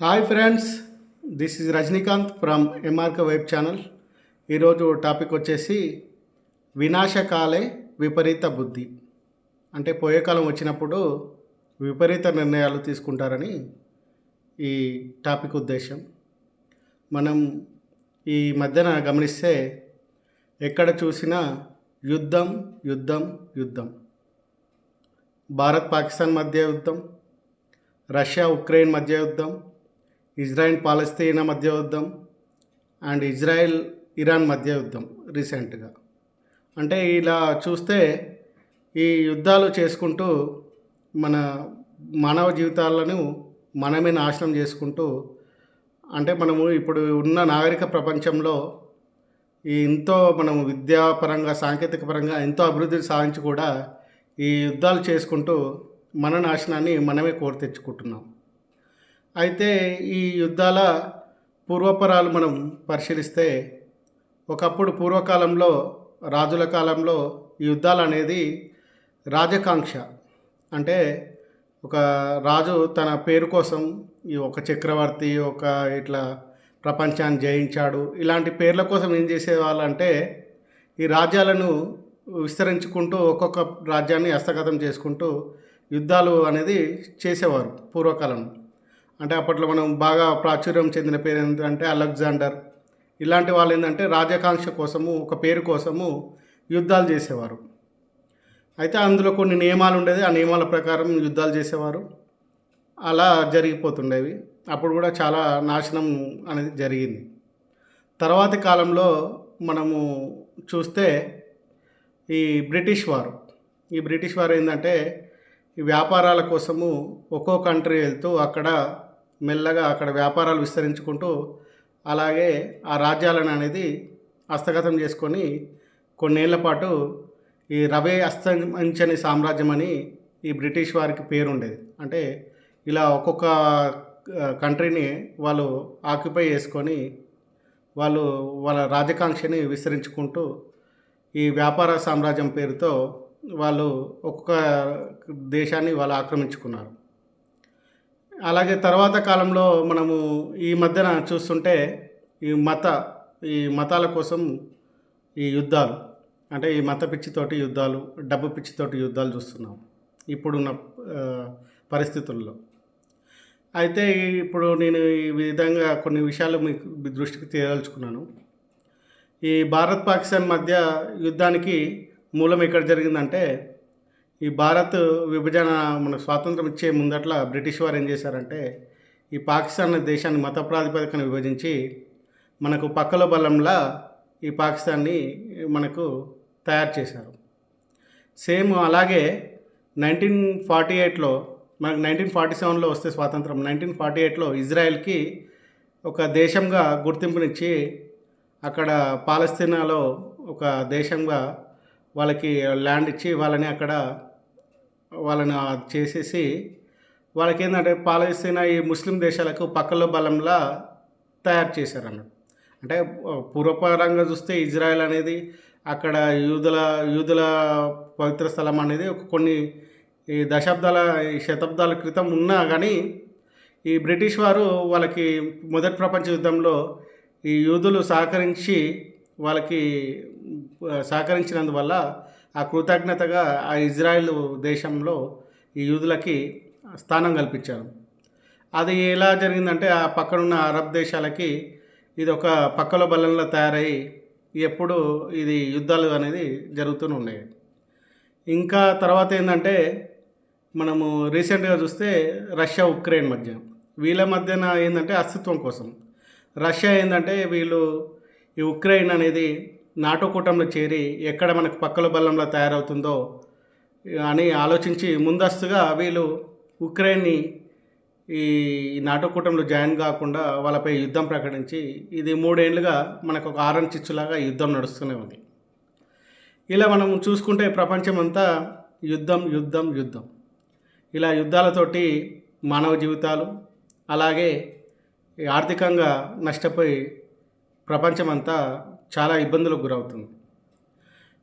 Hi friends this is Rajinikanth from ఎంఆర్క web channel ఈరోజు topic వచ్చేసి వినాశకాలే విపరీత బుద్ధి. అంటే పోయే కాలం వచ్చినప్పుడు విపరీత నిర్ణయాలు తీసుకుంటారని ఈ టాపిక్ ఉద్దేశం. మనం ఈ మధ్యన గమనిస్తే ఎక్కడ చూసినా యుద్ధం యుద్ధం యుద్ధం. భారత్ పాకిస్తాన్ మధ్య యుద్ధం రష్యా ఉక్రెయిన్ మధ్య యుద్ధం ఇజ్రాయిల్ పాలస్తీనా మధ్య యుద్ధం అండ్ ఇజ్రాయెల్ ఇరాన్ మధ్య యుద్ధం రీసెంట్గా. అంటే ఇలా చూస్తే ఈ యుద్ధాలు చేసుకుంటూ మన మానవ జీవితాలను మనమే నాశనం చేసుకుంటూ అంటే మనము ఇప్పుడు ఉన్న నాగరిక ప్రపంచంలో ఈ ఎంతో మనం విద్యాపరంగా సాంకేతిక పరంగా ఎంతో అభివృద్ధి సాధించి కూడా ఈ యుద్ధాలు చేసుకుంటూ మన నాశనాన్ని మనమే కోరి తెచ్చుకుంటున్నాం. అయితే ఈ యుద్ధాల పూర్వపరాలు మనం పరిశీలిస్తే ఒకప్పుడు పూర్వకాలంలో రాజుల కాలంలో ఈ యుద్ధాలు అనేది రాజకాంక్ష. అంటే ఒక రాజు తన పేరు కోసం ఈ ఒక చక్రవర్తి ఒక ఇట్లా ప్రపంచాన్ని జయించాడు. ఇలాంటి పేర్ల కోసం ఏం చేసేవాళ్ళు అంటే ఈ రాజ్యాలను విస్తరించుకుంటూ ఒక్కొక్క రాజ్యాన్ని హస్తగతం చేసుకుంటూ యుద్ధాలు అనేది చేసేవారు పూర్వకాలంలో. అంటే అప్పట్లో మనం బాగా ప్రాచుర్యం చెందిన పేరు ఏంటంటే అలెగ్జాండర్. ఇలాంటి వాళ్ళు ఏంటంటే రాజకాంక్ష కోసము ఒక పేరు కోసము యుద్ధాలు చేసేవారు. అయితే అందులో కొన్ని నియమాలు ఉండేది. ఆ నియమాల ప్రకారం యుద్ధాలు చేసేవారు. అలా జరిగిపోతుండేవి. అప్పుడు కూడా చాలా నాశనం అనేది జరిగింది. తర్వాతి కాలంలో మనము చూస్తే ఈ బ్రిటిష్ వారు ఈ బ్రిటిష్ వారు ఏంటంటే ఈ వ్యాపారాల కోసము ఒక్కో కంట్రీ వెళ్తూ అక్కడ మెల్లగా అక్కడ వ్యాపారాలు విస్తరించుకుంటూ అలాగే ఆ రాజ్యాలను అనేది హస్తగతం చేసుకొని కొన్నేళ్ళ పాటు ఈ రవే అస్తమించని సామ్రాజ్యం అని ఈ బ్రిటిష్ వారికి పేరు ఉండేది అంటే ఇలా ఒక్కొక్క కంట్రీని వాళ్ళు ఆక్యుపై చేసుకొని వాళ్ళు వాళ్ళ రాజకాంక్షని విస్తరించుకుంటూ ఈ వ్యాపార సామ్రాజ్యం పేరుతో వాళ్ళు ఒక్కొక్క దేశాన్ని వాళ్ళు ఆక్రమించుకున్నారు. అలాగే తర్వాత కాలంలో మనము ఈ మధ్యన చూస్తుంటే ఈ మత ఈ మతాల కోసం ఈ యుద్ధాలు అంటే ఈ మత పిచ్చితోటి యుద్ధాలు డబ్బు పిచ్చితోటి యుద్ధాలు చూస్తున్నాం ఇప్పుడున్న పరిస్థితుల్లో. అయితే ఇప్పుడు నేను ఈ విధంగా కొన్ని విషయాలు మీకు దృష్టికి తీయదలుచుకున్నాను ఈ భారత్ పాకిస్తాన్ మధ్య యుద్ధానికి మూలం ఎక్కడ జరిగిందంటే ఈ భారత్ విభజన మన స్వాతంత్రం ఇచ్చే ముందట్ల బ్రిటిష్ వారు ఏం చేశారంటే ఈ పాకిస్తాన్ దేశాన్ని మత ప్రాతిపదికన విభజించి మనకు పక్కల బలంలా ఈ పాకిస్తాన్ని మనకు తయారు చేశారు. సేమ్ అలాగే నైన్టీన్ ఫార్టీ ఎయిట్లో మనకు నైన్టీన్ ఫార్టీ సెవెన్లో వస్తే స్వాతంత్రం నైన్టీన్ ఫార్టీ ఎయిట్లో ఇజ్రాయెల్కి ఒక దేశంగా గుర్తింపునిచ్చి అక్కడ పాలస్తీనాలో ఒక దేశంగా వాళ్ళకి ల్యాండ్ ఇచ్చి వాళ్ళని అక్కడ వాళ్ళని చేసేసి వాళ్ళకి ఏంటంటే పాలస్తీనా ఈ ముస్లిం దేశాలకు పక్కలో బలంలా తయారు చేశారు అన్నట్టు అంటే పూర్వపరంగా చూస్తే ఇజ్రాయెల్ అనేది అక్కడ యూదుల యూదుల పవిత్ర స్థలం అనేది ఒక కొన్ని ఈ దశాబ్దాల ఈ శతాబ్దాల క్రితం ఉన్నా కానీ ఈ బ్రిటిష్ వారు వాళ్ళకి మొదటి ప్రపంచ యుద్ధంలో ఈ యూదులు సహకరించి వాళ్ళకి సహకరించినందువల్ల ఆ కృతజ్ఞతగా ఆ ఇజ్రాయెల్ దేశంలో ఈ యూదులకి స్థానం కల్పించారు. అది ఎలా జరిగిందంటే ఆ పక్కనున్న అరబ్ దేశాలకి ఇది ఒక పక్కల బలంలో తయారై ఎప్పుడు ఇది యుద్ధాలు అనేది జరుగుతూనే ఉన్నాయి. ఇంకా తర్వాత ఏంటంటే మనము రీసెంట్గా చూస్తే రష్యా ఉక్రెయిన్ మధ్య. వీళ్ళ మధ్యన ఏంటంటే అస్తిత్వం కోసం. రష్యా ఏంటంటే వీళ్ళు ఈ ఉక్రెయిన్ అనేది నాటో కూటంలో చేరి ఎక్కడ మనకు పక్కల బలంలో తయారవుతుందో అని ఆలోచించి ముందస్తుగా వీళ్ళు ఉక్రెయిన్ని ఈ నాటో కూటంలో జాయిన్ కాకుండా వాళ్ళపై యుద్ధం ప్రకటించి ఇది మూడేళ్ళుగా మనకు ఒక ఆరన్ చిచ్చులాగా యుద్ధం నడుస్తూనే ఉంది. ఇలా మనం చూసుకుంటే ప్రపంచం అంతా యుద్ధం యుద్ధం యుద్ధం. ఇలా యుద్ధాలతోటి మానవ జీవితాలు అలాగే ఆర్థికంగా నష్టపోయి ప్రపంచమంతా చాలా ఇబ్బందులకు గురవుతుంది.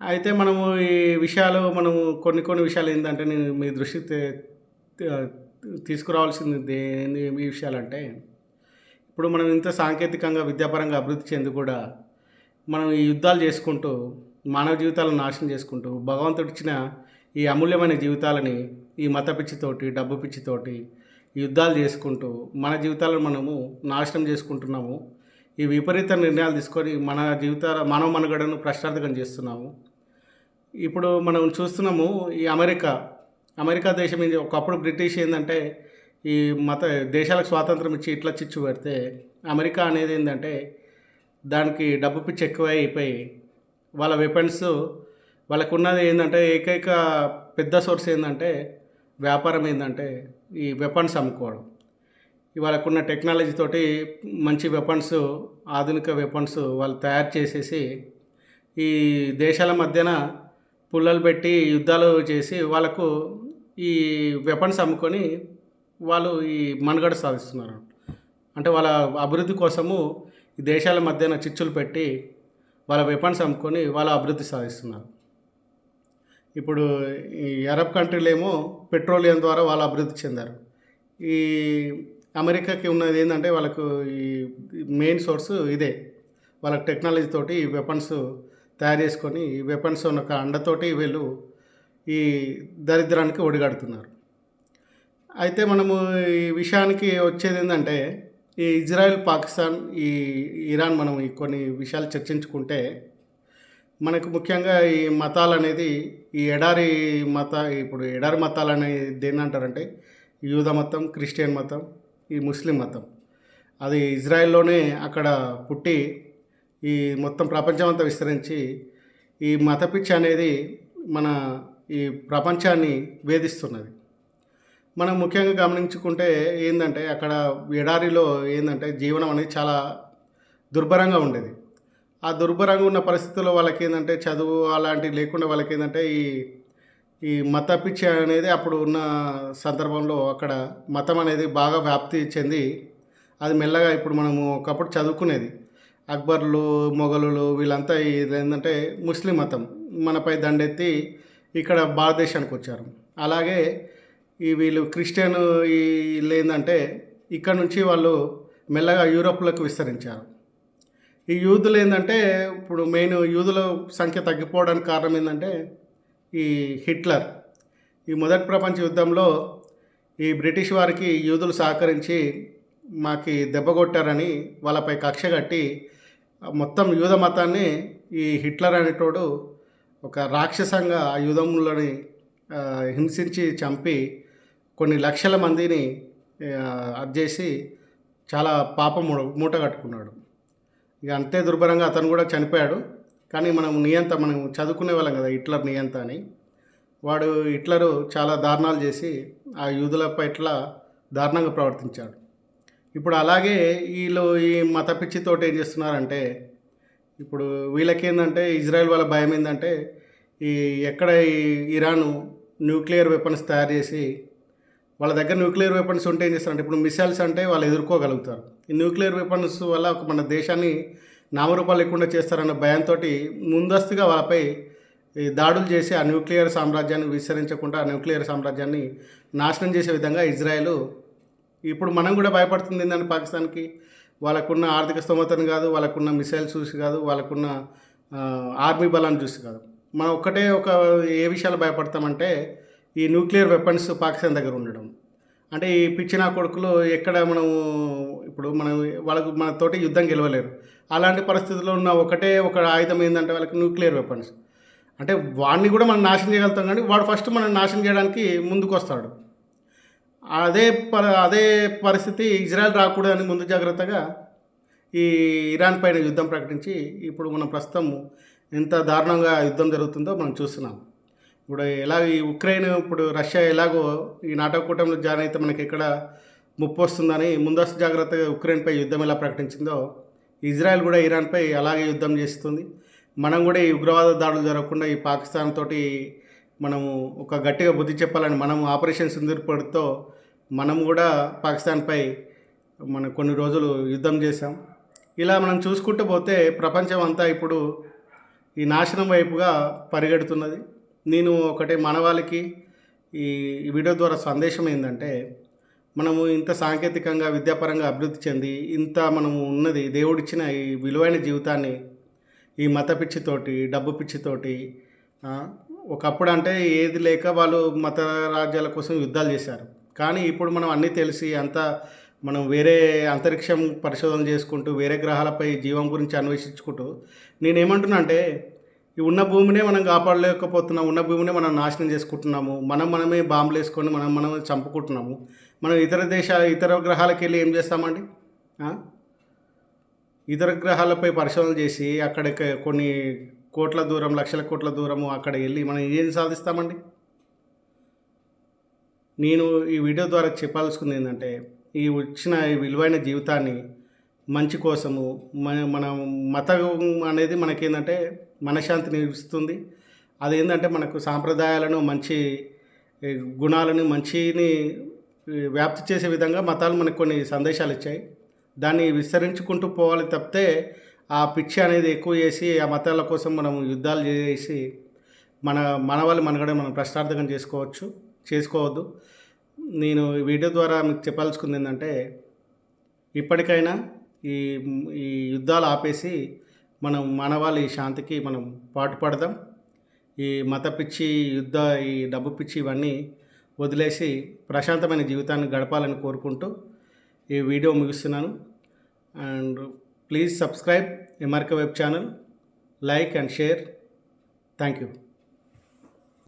అయితే మనము ఈ విషయాలు మనము కొన్ని కొన్ని విషయాలు ఏంటంటే నేను మీ దృష్టికి తీసుకురావాల్సింది ఏంది ఈ విషయాలంటే ఇప్పుడు మనం ఇంత సాంకేతికంగా విద్యాపరంగా అభివృద్ధి చెంది కూడా మనం ఈ యుద్ధాలు చేసుకుంటూ మానవ జీవితాలను నాశనం చేసుకుంటూ భగవంతుడు ఇచ్చిన ఈ అమూల్యమైన జీవితాలని ఈ మత పిచ్చితోటి డబ్బు పిచ్చితోటి యుద్ధాలు చేసుకుంటూ మన జీవితాలను మనము నాశనం చేసుకుంటున్నాము. ఈ విపరీత నిర్ణయాలు తీసుకొని మన జీవితాల మానవ మనుగడను ప్రశ్నార్థకం చేస్తున్నాము. ఇప్పుడు మనం చూస్తున్నాము ఈ అమెరికా. అమెరికా దేశం ఏంది? ఒకప్పుడు బ్రిటిష్ ఏంటంటే ఈ మత దేశాలకు స్వాతంత్రం ఇచ్చి ఇట్లా చిచ్చు పెడితే అమెరికా అనేది ఏంటంటే దానికి డబ్బు పిచ్చి ఎక్కువ అయిపోయి వాళ్ళ వెపన్స్ వాళ్ళకున్నది ఏంటంటే ఏకైక పెద్ద సోర్స్ ఏంటంటే వ్యాపారం ఏంటంటే ఈ వెపన్స్ అమ్ముకోవడం. ఇవాళకున్న టెక్నాలజీ తోటి మంచి వెపన్స్ ఆధునిక వెపన్స్ వాళ్ళు తయారు చేసేసి ఈ దేశాల మధ్యన పుల్లలు పెట్టి యుద్ధాలు చేసి వాళ్ళకు ఈ వెపన్స్ అమ్ముకొని వాళ్ళు ఈ మనుగడ సాధిస్తున్నారు. అంటే వాళ్ళ అభివృద్ధి కోసము ఈ దేశాల మధ్యన చిచ్చులు పెట్టి వాళ్ళ వెపన్స్ అమ్ముకొని వాళ్ళ అభివృద్ధి సాధిస్తున్నారు. ఇప్పుడు ఈ అరబ్ కంట్రీలు ఏమో పెట్రోలియం ద్వారా వాళ్ళు అభివృద్ధి చెందారు. ఈ అమెరికాకి ఉన్నది ఏంటంటే వాళ్ళకు ఈ మెయిన్ సోర్స్ ఇదే. వాళ్ళకి టెక్నాలజీ తోటి ఈ వెపన్స్ తయారు చేసుకొని ఈ వెపన్స్ ఉన్న ఒక అండతోటి వీళ్ళు ఈ దరిద్రానికి ఒడిగడుతున్నారు. అయితే మనము ఈ విషయానికి వచ్చేది ఏంటంటే ఈ ఇజ్రాయెల్ పాకిస్తాన్ ఈ ఇరాన్ మనం ఈ కొన్ని విషయాలు చర్చించుకుంటే మనకు ముఖ్యంగా ఈ మతాలు అనేది ఈ ఎడారి మత ఇప్పుడు ఎడారి మతాలు అనేది దేని అంటారంటే యూద మతం క్రిస్టియన్ మతం ఈ ముస్లిం మతం. అది ఇజ్రాయెల్లోనే అక్కడ పుట్టి ఈ మొత్తం ప్రపంచం అంతా విస్తరించి ఈ మత పిచ్చి అనేది మన ఈ ప్రపంచాన్ని వేధిస్తున్నది. మనం ముఖ్యంగా గమనించుకుంటే ఏంటంటే అక్కడ ఎడారిలో ఏంటంటే జీవనం అనేది చాలా దుర్భరంగా ఉండేది. ఆ దుర్భరంగా ఉన్న పరిస్థితుల్లో వాళ్ళకి ఏంటంటే చదువు అలాంటివి లేకుండా వాళ్ళకి ఏంటంటే ఈ ఈ మత పిచ్చి అనేది అప్పుడు ఉన్న సందర్భంలో అక్కడ మతం అనేది బాగా వ్యాప్తి చెంది అది మెల్లగా ఇప్పుడు మనము ఒకప్పుడు చదువుకునేది. అక్బర్లు మొఘలులు వీళ్ళంతా ఇది ఏంటంటే ముస్లిం మతం. మనపై దండెత్తి ఇక్కడ భారతదేశానికి వచ్చారు. అలాగే ఈ వీళ్ళు క్రిస్టియన్ ఈ వీళ్ళు ఏంటంటే ఇక్కడ నుంచి వాళ్ళు మెల్లగా యూరోప్లోకి విస్తరించారు. ఈ యూదులు ఏంటంటే ఇప్పుడు మెయిన్ యూదుల సంఖ్య తగ్గిపోవడానికి కారణం ఏంటంటే ఈ హిట్లర్. ఈ మొదటి ప్రపంచ యుద్ధంలో ఈ బ్రిటిష్ వారికి యూదులు సహకరించి మాకి దెబ్బ కొట్టారని వాళ్ళపై కక్ష కట్టి మొత్తం యూద మతాన్ని ఈ హిట్లర్ అనేటోడు ఒక రాక్షసంగా ఆ యూదములని హింసించి చంపి కొన్ని లక్షల మందిని అర్జేసి చేసి చాలా పాపం మూట కట్టుకున్నాడు. ఇక అంతే దుర్భరంగా అతను కూడా చనిపోయాడు. కానీ మనం నియంత మనం చదువుకునే వాళ్ళం కదా హిట్లర్ నియంత అని. వాడు హిట్లరు చాలా దారుణాలు చేసి ఆ యూదుల పట్ల దారుణంగా ప్రవర్తించాడు. ఇప్పుడు అలాగే వీళ్ళు ఈ మత పిచ్చితోటి ఏం చేస్తున్నారంటే ఇప్పుడు వీళ్ళకేందంటే ఇజ్రాయెల్ వాళ్ళ భయం ఏంటంటే ఈ ఎక్కడ ఈ ఇరాను న్యూక్లియర్ వెపన్స్ తయారు చేసి వాళ్ళ దగ్గర న్యూక్లియర్ వెపన్స్ ఉంటే ఏం చేస్తారంటే ఇప్పుడు మిసైల్స్ అంటే వాళ్ళు ఎదుర్కోగలుగుతారు. ఈ న్యూక్లియర్ వెపన్స్ వల్ల ఒక మన దేశాన్ని నామరూపాలు లేకుండా చేస్తారన్న భయంతో ముందస్తుగా వాళ్ళపై ఈ దాడులు చేసి ఆ న్యూక్లియర్ సామ్రాజ్యాన్ని విస్తరించకుండా ఆ న్యూక్లియర్ సామ్రాజ్యాన్ని నాశనం చేసే విధంగా ఇజ్రాయెల్ ఇప్పుడు మనం కూడా భయపడుతుంది ఏంటంటే పాకిస్తాన్కి. వాళ్ళకున్న ఆర్థిక స్తోమతను కాదు వాళ్ళకున్న మిసైల్స్ చూసి కాదు వాళ్ళకున్న ఆర్మీ బలాన్ని చూసి కాదు. మనం ఒక్కటే ఒక ఏ విషయాలు భయపడతామంటే ఈ న్యూక్లియర్ వెపన్స్ పాకిస్తాన్ దగ్గర ఉండడం. అంటే ఈ పిచ్చిన కొడుకులు ఎక్కడ మనం ఇప్పుడు మనం వాళ్ళకు మన తోటి యుద్ధం గెలవలేరు. అలాంటి పరిస్థితుల్లో ఉన్న ఒకటే ఒక ఆయుధం ఏంటంటే వాళ్ళకి న్యూక్లియర్ వెపన్స్. అంటే వాడిని కూడా మనం నాశనం చేయగలుగుతాం కానీ వాడు ఫస్ట్ మనం నాశనం చేయడానికి ముందుకు వస్తాడు అదే ప అదే పరిస్థితి ఇజ్రాయెల్ రాకూడదని ముందు జాగ్రత్తగా ఈ ఇరాన్ పైన యుద్ధం ప్రకటించి ఇప్పుడు మనం ప్రస్తుతం ఎంత దారుణంగా యుద్ధం జరుగుతుందో మనం చూస్తున్నాం. ఇప్పుడు ఎలా ఈ ఉక్రెయిన్ ఇప్పుడు రష్యా ఎలాగో ఈ నాటో కూటమిలో జాయిన్ అయితే మనకి ఎక్కడ ముప్పు వస్తుందని ముందస్తు జాగ్రత్తగా ఉక్రెయిన్పై యుద్ధం ఎలా ప్రకటించిందో ఇజ్రాయెల్ కూడా ఇరాన్పై అలాగే యుద్ధం చేస్తుంది. మనం కూడా ఈ ఉగ్రవాద దాడులు జరగకుండా ఈ పాకిస్తాన్ తోటి మనము ఒక గట్టిగా బుద్ధి చెప్పాలని మనం ఆపరేషన్ సింధూర్పడితో మనం కూడా పాకిస్తాన్పై మనం కొన్ని రోజులు యుద్ధం చేశాం. ఇలా మనం చూసుకుంటూ పోతే ప్రపంచం అంతా ఇప్పుడు ఈ నాశనం వైపుగా పరిగెడుతున్నది. నేను ఒకటే మనవాళ్ళకి ఈ వీడియో ద్వారా సందేశం ఏంటంటే మనము ఇంత సాంకేతికంగా విద్యాపరంగా అభివృద్ధి చెంది ఇంత మనము ఉన్నది దేవుడిచ్చిన ఈ విలువైన జీవితాన్ని ఈ మత పిచ్చితోటి డబ్బు పిచ్చితోటి ఒకప్పుడు అంటే ఏది లేక వాళ్ళు మత రాజ్యాల కోసం యుద్ధాలు చేశారు. కానీ ఇప్పుడు మనం అన్నీ తెలిసి అంతా మనం వేరే అంతరిక్షం పరిశోధన చేసుకుంటూ వేరే గ్రహాలపై జీవం గురించి అన్వేషించుకుంటూ నేనేమంటున్నా అంటే ఈ ఉన్న భూమినే మనం కాపాడలేకపోతున్నాం ఉన్న భూమినే మనం నాశనం చేసుకుంటున్నాము మనం మనమే బాంబులు వేసుకొని మనం మనమే చంపుకుంటున్నాము. మనం ఇతర దేశాల ఇతర గ్రహాలకు వెళ్ళి ఏం చేస్తామండి? ఇతర గ్రహాలపై పరిశోధన చేసి అక్కడ కొన్ని కోట్ల దూరం లక్షల కోట్ల దూరము అక్కడ వెళ్ళి మనం ఏం సాధిస్తామండి? నేను ఈ వీడియో ద్వారా చెప్పాల్సింది ఏంటంటే ఈ వచ్చిన ఈ విలువైన జీవితాన్ని మంచి కోసము మన మన మతం అనేది మనకేంటంటే మనశ్శాంతిని ఇస్తుంది అదేంటంటే మనకు సాంప్రదాయాలను మంచి గుణాలను మంచిని వ్యాప్తి చేసే విధంగా మతాలు మనకు కొన్ని సందేశాలు ఇచ్చాయి. దాన్ని విస్తరించుకుంటూ పోవాలి తప్పితే ఆ పిచ్చి అనేది ఎక్కువ చేసి ఆ మతాల కోసం మనం యుద్ధాలు చేసి మన మన వాళ్ళ మనగడ మనం ప్రశ్నార్థకం చేసుకోవచ్చు చేసుకోవద్దు. నేను ఈ వీడియో ద్వారా మీకు చెప్పాల్సుకుంది ఏంటంటే ఇప్పటికైనా ఈ ఈ యుద్ధాలు ఆపేసి మనం మానవాళి శాంతికి మనం పాటుపడదాం. ఈ మత పిచ్చి యుద్ధ ఈ డబ్బు పిచ్చి ఇవన్నీ వదిలేసి ప్రశాంతమైన జీవితాన్ని గడపాలని కోరుకుంటూ ఈ వీడియో ముగిస్తున్నాను. And please subscribe ఎమర్క web channel. Like and share. Thank you.